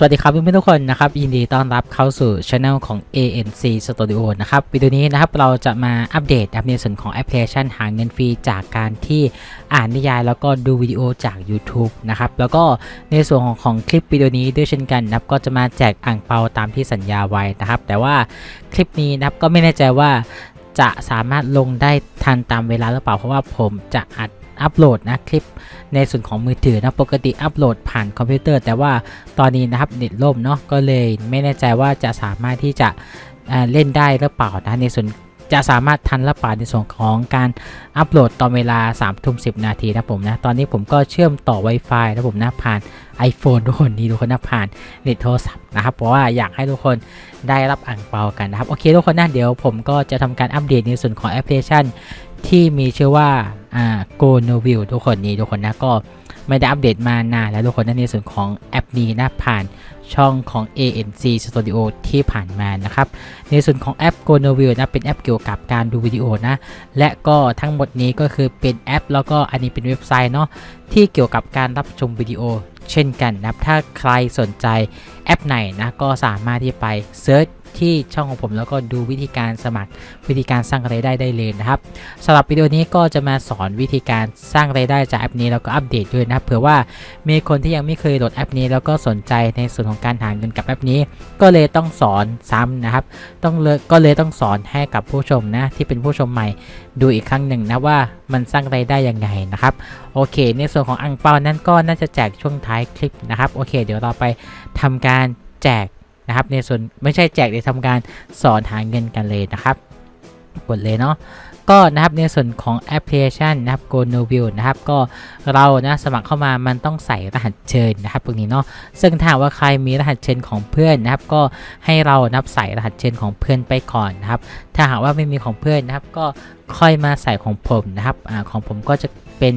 สวัสดีครับเพื่อนๆทุกคนนะครับยินดีต้อนรับเข้าสู่ช anel ของ ANC Studio นะครับวิดีโอนี้นะครับเราจะมาอัปเดตนะครับในส่วนของแอปพลิเคชันหาเงินฟรีจากการที่อ่านนิยาย แล้วก็ดูวิดีโอจาก YouTube นะครับแล้วก็ในส่วนของของคลิปวิดีโอนี้ด้วยเช่นกันนะครับก็จะมาแจกอ่างเปาตามที่สัญญาไว้นะครับ แต่ว่าคลิปนี้นะครับก็ไม่แน่ใจว่าจะสามารถลงได้ทันตามเวลาหรือเปล่าเพราะว่าผมจะอัดอัปโหลดนะคลิป ในส่วนของมือถือนะปกติอัปโหลดผ่านคอมพิวเตอร์ แต่ว่าตอนนี้นะครับเน็ตล่มเนาะก็เลยไม่แน่ใจว่าจะสามารถที่จะเล่นได้หรือเปล่านะในส่วนจะสามารถทันหรือเปล่าในส่วนของการอัปโหลดตอนเวลา3ามทุ่มสินาทีนะผมนะ ตอนนี้ผมก็เชื่อมต่อ Wi-Fi นะผมนะผ่าน iPhone ทุกคนนี่ทุกคนนะผ่านเน็ตโทรศัพท์นะครับ เพราะว่าอยากให้ทุกคนได้รับอ่างเปากันนะครับ โอเคทุกคนนะเดี๋ยวผมก็จะทำการอัปเดตในส่วนของแอปพลิเคชัน ที่มีชื่อว่าอ่า Go No View ทุกคนนี้ทุกคนนะก็ไม่ได้อัปเดตมานานแล้วทุกคนนะในส่วนของแอปนี้นะผ่านช่องของ ANC Studio ที่ผ่านมานะครับ ในส่วนของแอป Go No View นะเป็นแอปเกี่ยวกับการดูวิดีโอนะ และก็ทั้งหมดนี้ก็คือเป็นแอป แล้วก็อันนี้เป็นเว็บไซต์เนาะที่เกี่ยวกับการรับชมวิดีโอเช่นกันนะถ้าใครสนใจแอปไหนนะก็สามารถที่ไปเซิร์ช ที่ช่องของผมแล้วก็ดูวิธีการสมัครวิธีการสร้างรายได้ได้เลยนะครับสำหรับวิดีโอนี้ก็จะมาสอนวิธีการสร้างรายได้จากแอปนี้แล้วก็อัปเดตด้วยนะครับเผื่อว่ามีคนที่ยังไม่เคยโหลดแอปนี้ แล้วก็สนใจในส่วนของการหาเงินกับแอปนี้ ก็เลยต้องสอนซ้ำนะครับ ต้องเลยก็เลยต้องสอนให้กับผู้ชมนะที่เป็นผู้ชมใหม่ดูอีกครั้งหนึ่งนะว่ามันสร้างรายได้ยังไงนะครับโอเค ในส่วนของอังเปานั้นก็น่าจะแจกช่วงท้ายคลิปนะครับโอเค เดี๋ยวเราไปทำการแจก นะครับในส่วนไม่ใช่แจกเดี๋ยวทำการสอนหาเงินกันเลยนะครับกดเลยเนาะก็นะครับในส่วนของแอปพลิเคชันนะครับ Go No View นะครับ ก็เรานะสมัครเข้ามามันต้องใส่รหัสเชิญนะครับตรงนี้เนาะซึ่งถ้าว่าใครมีรหัสเชิญของเพื่อนนะครับ ก็ให้เรานับใส่รหัสเชิญของเพื่อนไปก่อนนะครับ ถ้าหากว่าไม่มีของเพื่อนนะครับ ก็ค่อยมาใส่ของผมนะครับอของผมก็จะเป็น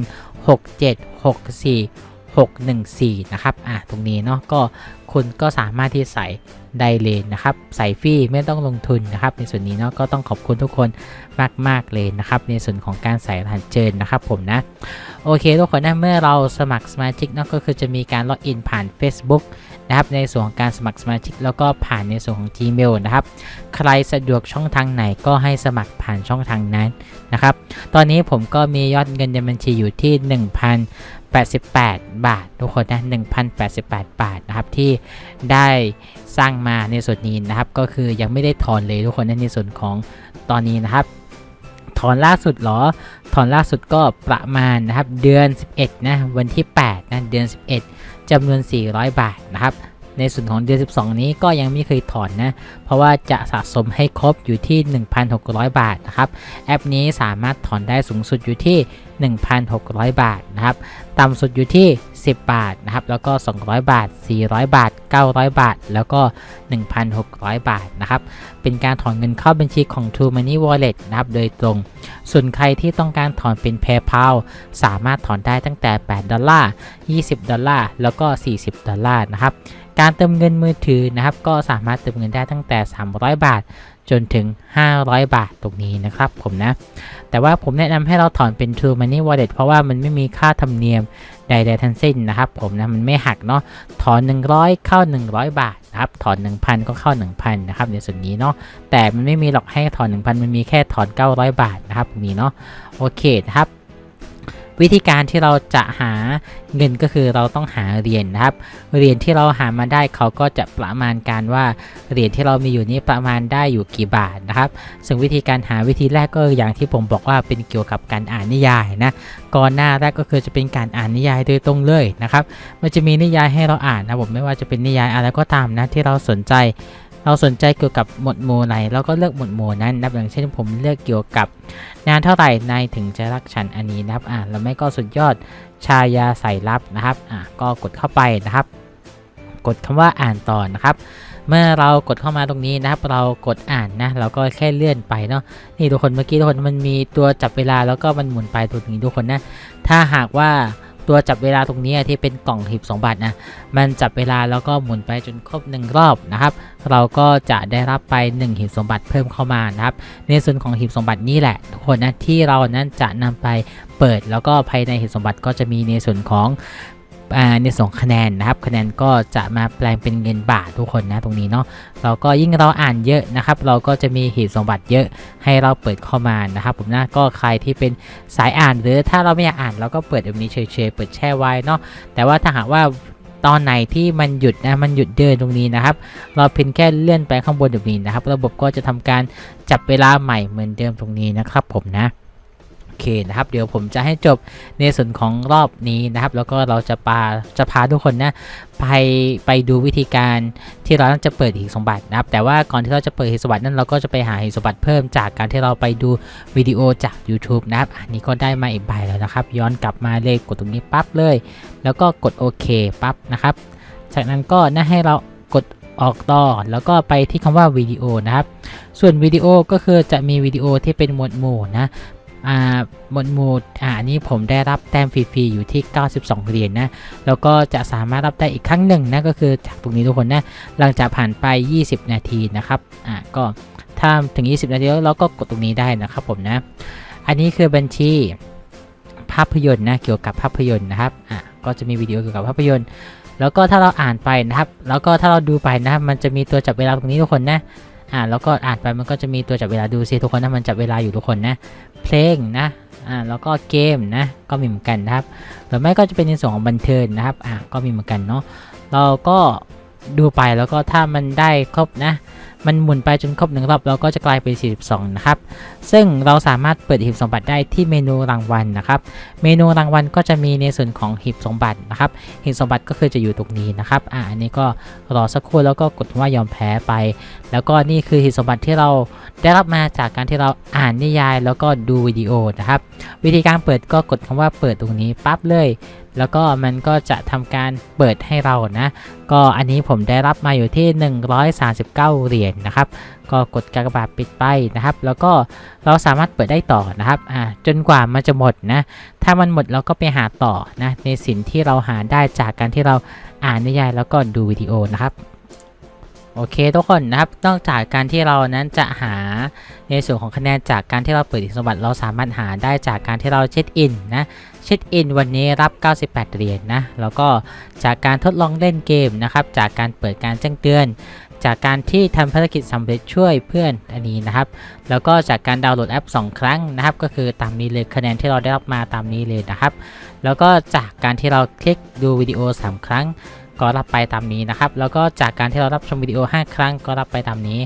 6764 614 นะครับ อะ ตรงนี้เนาะ ก็คุณก็สามารถที่ใส่ได้เลยนะครับ ใส่ฟรีไม่ต้องลงทุนนะครับ ในส่วนนี้เนาะ ก็ต้องขอบคุณทุกคนมาก ๆ เลยนะครับ ในส่วนของการใส่รหัสเชิญนะครับผมนะ โอเค ทุกคนนะ เมื่อเราสมัครสมาชิกเนาะ ก็คือจะมีการล็อกอินผ่าน Facebook นะครับ ในส่วนของการสมัครสมาชิก แล้วก็ผ่านในส่วนของ Gmail นะครับ ใครสะดวกช่องทางไหนก็ให้สมัครผ่านช่องทางนั้น นะครับ ตอนนี้ผมก็มียอดเงินในบัญชีอยู่ที่ 1,088 บาท ทุกคนนะ 1,088 บาทนะครับที่ได้สร้างมาในส่วนนี้นะครับ ก็คือยังไม่ได้ถอนเลยทุกคนนะในส่วนของตอนนี้นะครับ ถอนล่าสุดหรอ ถอนล่าสุดก็ประมาณนะครับเดือน 11 นะ วันที่ 8 นะ เดือน 11จำนวน 400 บาทนะครับ ในส่วนของเดือน 12 นี้ก็ยังไม่เคยถอนนะ เพราะว่าจะสะสมให้ครบอยู่ที่ 1,600 บาทนะครับ แอปนี้สามารถถอนได้สูงสุดอยู่ที่ 1,600 บาทนะครับ ต่ำสุดอยู่ที่ 10 บาทนะครับ แล้วก็ 200 บาท 400 บาท 900 บาท แล้วก็ 1,600 บาทนะครับ เป็นการถอนเงินเข้าบัญชีของ True Money Wallet นะครับ โดยตรง ส่วนใครที่ต้องการถอนเป็น PayPal สามารถถอนได้ตั้งแต่ 8 ดอลลาร์ 20 ดอลลาร์ แล้วก็ 40 ดอลลาร์นะครับ การเติมเงินมือถือนะครับ ก็สามารถเติมเงินได้ตั้งแต่ 300 บาท จนถึง 500 บาทตรงนี้นะครับผมนะ แต่ว่าผมแนะนำให้เราถอนเป็น True Money Wallet เพราะว่ามันไม่มีค่าธรรมเนียมใดๆทั้งสิ้นนะครับผมนะ มันไม่หักเนาะ ถอน 100 เข้า 100 บาทนะครับ ถอน 1,000 ก็เข้า 1,000 นะครับในส่วนนี้เนาะ แต่มันไม่มีหรอกให้ถอน 1,000 มันมีแค่ถอน 900 บาทนะครับตรงนี้เนาะ โอเคนะครับ วิธีการที่เราจะหาเงินก็คือเราต้องหาเหรียญนะครับเหรียญที่เราหามาได้เขาก็จะประมาณการว่าเหรียญที่เรามีอยู่นี้ประมาณได้อยู่กี่บาทนะครับ ซึ่งวิธีการหาวิธีแรกก็อย่างที่ผมบอกว่าเป็นเกี่ยวกับการอ่านนิยายนะก่อนหน้าแรกก็คือจะเป็นการอ่านนิยายโดยตรงเลยนะครับมันจะมีนิยายให้เราอ่านนะผมไม่ว่าจะเป็นนิยายอะไรก็ตามนะที่เราสนใจ เราสนใจเกี่ยวกับหมวดหมู่ไหนเราก็เลือกหมวดหมู่นั้นนะครับอย่างเช่นผมเลือกเกี่ยวกับงานเท่าไหร่นายถึงจะรักฉันอันนี้นะครับอ่าแล้วไม่ก็สุดยอดชายาใส่ลับนะครับอ่าก็กดเข้าไปนะครับ กดคำว่าอ่านต่อนะครับ เมื่อเรากดเข้ามาตรงนี้นะครับ เรากดอ่านนะเราก็แค่เลื่อนไปเนาะนี่ทุกคนเมื่อกี้ทุกคนมันมีตัวจับเวลาแล้วก็มันหมุนไปตรงนี้ทุกคนนะถ้าหากว่า ตัวจับเวลาตรงนี้ที่เป็นกล่องหีบสมบัตินะ มันจับเวลาแล้วก็หมุนไปจนครบหนึ่งรอบนะครับ เราก็จะได้รับไป 1 หีบสมบัติเพิ่มเข้ามานะครับ ในส่วนของหีบสมบัตินี่แหละ ทุกคนนะที่เรานั้นจะนำไปเปิดแล้วก็ภายในหีบสมบัติก็จะมีในส่วนของ ในส่วนของคะแนนนะครับ คะแนนก็จะมาแปลงเป็นเงินบาททุกคนนะตรงนี้เนาะเราก็ยิ่งเราอ่านเยอะนะครับ เราก็จะมีหีบสมบัติเยอะให้เราเปิดเข้ามานะครับผมนะก็ใครที่เป็นสายอ่านหรือถ้าเราไม่อยากอ่านเราก็เปิดแบบนี้เฉยๆเปิดแช่ไว้เนาะแต่ว่าถ้าหากว่าตอนไหนที่มันหยุดนะมันหยุดเดินตรงนี้นะครับ เราเพียงแค่เลื่อนไปข้างบนแบบนี้นะครับ ระบบก็จะทำการจับเวลาใหม่เหมือนเดิมตรงนี้นะครับผมนะ เคนะครับ เดี๋ยวผมจะให้จบในส่วนของรอบนี้นะครับ แล้วก็เราจะพาจะพาทุกคนนะไปไปดูวิธีการที่เราจะเปิดหีสมบัตินะครับ แต่ว่าก่อนที่เราจะเปิดหีสมบัตินั้นเราก็จะไปหาหีสมบัติเพิ่มจากการที่เราไปดูวิดีโอจาก YouTube นะครับ อันนี้ก็ได้มาอีกใบแล้วนะครับ ย้อนกลับมาเลยกดตรงนี้ปั๊บเลย แล้วก็กดโอเคปั๊บนะครับ จากนั้นก็น่าให้เรากดออกต่อแล้วก็ไปที่คำว่าวิดีโอนะครับ ส่วนวิดีโอก็คือจะมีวิดีโอที่เป็นหมวดหมู่นะ อ่าหมวดหมู่อ่านี้ผมได้รับแต้มฟรีๆอยู่ที่ 92 เหรียญนะ แล้วก็จะสามารถรับได้อีกครั้งหนึ่งนะ ก็คือจากตรงนี้ทุกคนนะ หลังจากผ่านไป 20 นาทีนะครับ อ่า ก็ถ้าถึง 20 นาทีแล้วเราก็กดตรงนี้ได้นะครับผมนะ อันนี้คือบัญชีภาพยนตร์นะ เกี่ยวกับภาพยนตร์นะครับ อะก็จะมีวิดีโอเกี่ยวกับภาพยนตร์ แล้วก็ถ้าเราอ่านไปนะครับ แล้วก็ถ้าเราดูไปนะครับมันจะมีตัวจับเวลาตรงนี้ทุกคนนะ อ่าแล้วก็อ่านไปมันก็จะมีตัวจับเวลาดูซิทุกคนนะมันจับเวลาอยู่ทุกคนนะ เพลงนะอ่าแล้วก็เกมนะก็มีเหมือนกันนะครับหรือไม่ก็จะเป็นในส่วนของบันเทิงนะครับอ่าก็มีเหมือนกันเนาะเราก็ดูไปแล้วก็ถ้ามันได้ครบนะ มันหมุนไปจนครบหนึ่งรอบเราก็จะกลายเป็น 42 นะครับ ซึ่งเราสามารถเปิดหีบสมบัติได้ที่เมนูรางวัลนะครับ เมนูรางวัลก็จะมีในส่วนของหีบสมบัตินะครับ หีบสมบัติก็คือจะอยู่ตรงนี้นะครับ อ่าอันนี้ก็รอสักครู่แล้วก็กดว่ายอมแพ้ไป แล้วก็นี่คือหีบสมบัติที่เราได้รับมาจากการที่เราอ่านนิยาย แล้วก็ดูวิดีโอนะครับ วิธีการเปิดก็กดคำว่าเปิดตรงนี้ปั๊บเลยแล้วก็มันก็จะทำการเปิดให้เรานะ ก็อันนี้ผมได้รับมาอยู่ที่ 139 เหรียญนะครับ ก็กดกากบาทปิดไปนะครับ แล้วก็เราสามารถเปิดได้ต่อนะครับอ่าจนกว่ามันจะหมดนะ ถ้ามันหมดเราก็ไปหาต่อนะในสิ่งที่เราหาได้จากการที่เราอ่านนิยายแล้วก็ดูวิดีโอนะครับโอเคทุกคนนะครับ นอกจากการที่เรานั้นจะหาในส่วนของคะแนนจากการที่เราเปิดอิสมบัติเราสามารถหาได้จากการที่เราเช็คอินนะเช็คอินวันนี้รับ 98 เหรียญนนะแล้วก็จากการทดลองเล่นเกมนะครับจากการเปิดการแจ้งเตือน จากการที่ทำภารกิจสำเร็จช่วยเพื่อนอันนี้นะครับ แล้วก็จากการดาวน์โหลดแอป 2 ครั้งนะครับ ก็คือตามนี้เลยคะแนนที่เราได้รับมาตามนี้เลยนะครับ แล้วก็จากการที่เราคลิกดูวิดีโอ 3 ครั้ง ก็รับไปตามนี้นะครับ แล้วก็จากการที่เรารับชมวิดีโอ 5 ครั้งก็รับไปตามนี้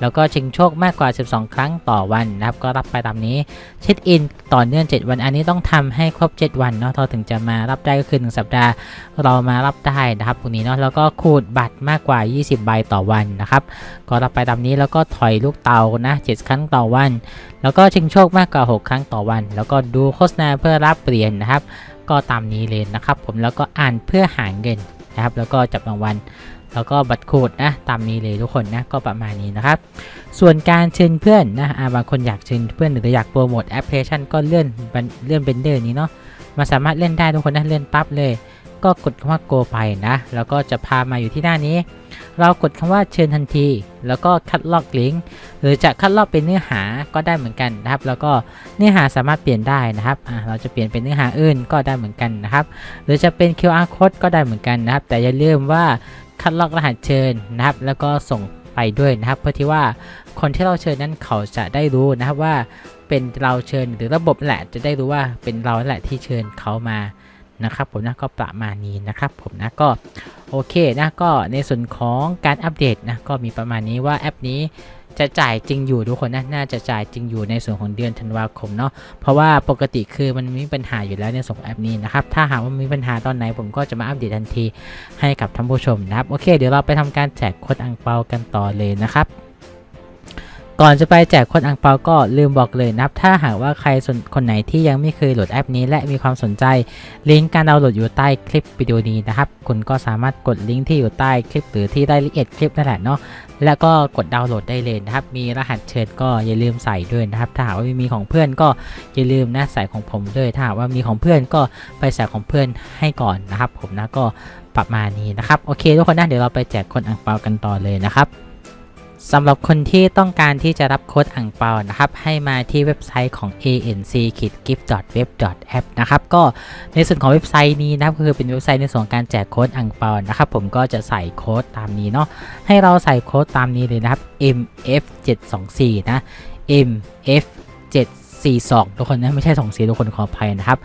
แล้วก็ชิงโชคมากกว่า 12 ครั้งต่อวันนะครับ ก็รับไปตามนี้เช็คอินต่อเนื่อง 7 วันอันนี้ต้องทำให้ครบ 7 วันเนาะเราถึงจะมารับได้ก็คือ 1 สัปดาห์เรามารับได้นะครับตรงนี้เนาะแล้วก็ขูดบัตรมากกว่า 20 ใบต่อวันนะครับ ก็รับไปตามนี้แล้วก็ถอยลูกเตานะ 7 ครั้งต่อวัน แล้วก็ชิงโชคมากกว่า 6 ครั้งต่อวัน แล้วก็ดูโฆษณาเพื่อรับเหรียญนะครับ ก็ตามนี้เลยนะครับ ผมแล้วก็อ่านเพื่อหาเงินนะครับ แล้วก็จับรางวัล แล้วก็บัตรขูดนะตามนี้เลยทุกคนนะก็ประมาณนี้นะครับ ส่วนการเชิญเพื่อนนะาบางคนอยากเชิญเพื่อนหรืออยากโปรโมทแอปพลิเคชันก็เลื่อนเลื่อนเบนเดอร์นี้เนาะมาสามารถเล่นได้ทุกคนนะเลื่อนปั๊บเลย ก็กดคำว่า go ไปนะ แล้วก็จะพามาอยู่ที่หน้านี้ เรากดคำว่าเชิญทันที แล้วก็คัดลอกลิงก์หรือจะคัดลอกเป็นเนื้อหาก็ได้เหมือนกันนะครับ แล้วก็เนื้อหาสามารถเปลี่ยนได้นะครับเราจะเปลี่ยนเป็นเนื้อหาอื่นก็ได้เหมือนกันนะครับ หรือจะเป็น QR code ก็ได้เหมือนกันนะครับ แต่อย่าลืมว่า คัดลอกรหัสเชิญนะครับ แล้วก็ส่งไปด้วยนะครับเพื่อที่ว่าคนที่เราเชิญนั้นเขาจะได้รู้นะครับว่าเป็นเราเชิญหรือระบบแหละจะได้รู้ว่าเป็นเราแหละที่เชิญเขามานะครับผมนะก็ประมาณนี้นะครับผมนะก็โอเคนะก็ในส่วนของการอัปเดตนะก็มีประมาณนี้ว่าแอปนี้ จะจ่ายจริงอยู่ทุกคนนะน่าจะจ่ายจริงอยู่ในส่วนของเดือนธันวาคมเนาะเพราะว่าปกติคือมันมีปัญหาอยู่แล้วในส่วนของแอปนี้นะครับถ้าหากว่ามีปัญหาตอนไหนผมก็จะมาอัปเดตทันทีให้กับท่านผู้ชมนะครับโอเค เดี๋ยวเราไปทำการแจกโค้ดอังเปากันต่อเลยนะครับ ก่อนจะไปแจกโค้ดอังเปาก็ลืมบอกเลยนะครับ ถ้าหากว่าใครคนไหนที่ยังไม่เคยโหลดแอปนี้และมีความสนใจ ลิงก์การดาวน์โหลดอยู่ใต้คลิปวิดีโอนี้นะครับ คุณก็สามารถกดลิงก์ที่อยู่ใต้คลิปหรือที่รายละเอียดคลิปนั่นแหละเนาะ แล้วก็กดดาวน์โหลดได้เลยนะครับ มีรหัสเชิญก็อย่าลืมใส่ด้วยนะครับ ถ้าหากว่ามีของเพื่อนก็อย่าลืมนะใส่ของผมด้วยถ้าหากว่ามีของเพื่อนก็ไปใส่ของเพื่อนให้ก่อนนะครับ ผมนะก็ประมาณนี้นะครับ โอเคทุกคนนะเดี๋ยวเราไปแจกคนอ่างเปากันต่อเลยนะครับ สำหรับคนที่ต้องการที่จะรับโค้ดอ่างเปานะครับ ให้มาที่เว็บไซต์ของ anc gift web app นะครับ ก็ในส่วนของเว็บไซต์นี้นะครับก็คือเป็นเว็บไซต์ในส่วนการแจกโค้ดอ่างเปานะครับ ผมก็จะใส่โค้ดตามนี้เนาะให้เราใส่โค้ดตามนี้เลยนะครับ mf 7 2 4 นะ mf 7 4 2 ทุกคนนะไม่ใช่2 4ทุกคนขออภัยนะครับ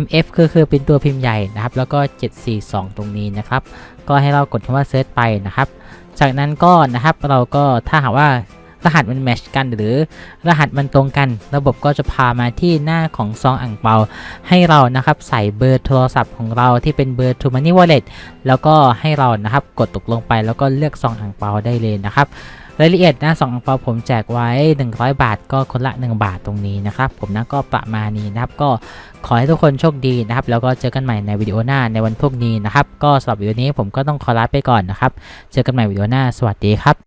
mf คือคือเป็นตัวพิมพ์ใหญ่นะครับ แล้วก็ 742 ตรงนี้นะครับ ก็ให้เรากดคำว่าเซิร์ชไปนะครับ จากนั้นก็นะครับเราก็ถ้าหากว่ารหัสมันแมชกันหรือรหัสมันตรงกัน ระบบก็จะพามาที่หน้าของซองอ่างเปา ให้เรานะครับใส่เบอร์โทรศัพท์ของเราที่เป็นเบอร์ True Money Wallet แล้วก็ให้เรานะครับกดตกลงไปแล้วก็เลือกซองอ่างเปาได้เลยนะครับ รายละเอียดนะสองอังเปาผมแจกไว้ 100 บาทก็คนละ 1 บาทตรงนี้นะครับ ผมนะก็ประมาณนี้นะครับ ก็ขอให้ทุกคนโชคดีนะครับ แล้วก็เจอกันใหม่ในวิดีโอหน้าในวันพรุ่งนี้นะครับ ก็สำหรับวิดีโอนี้ผมก็ต้องขอลาไปก่อนนะครับ เจอกันใหม่วิดีโอหน้า สวัสดีครับ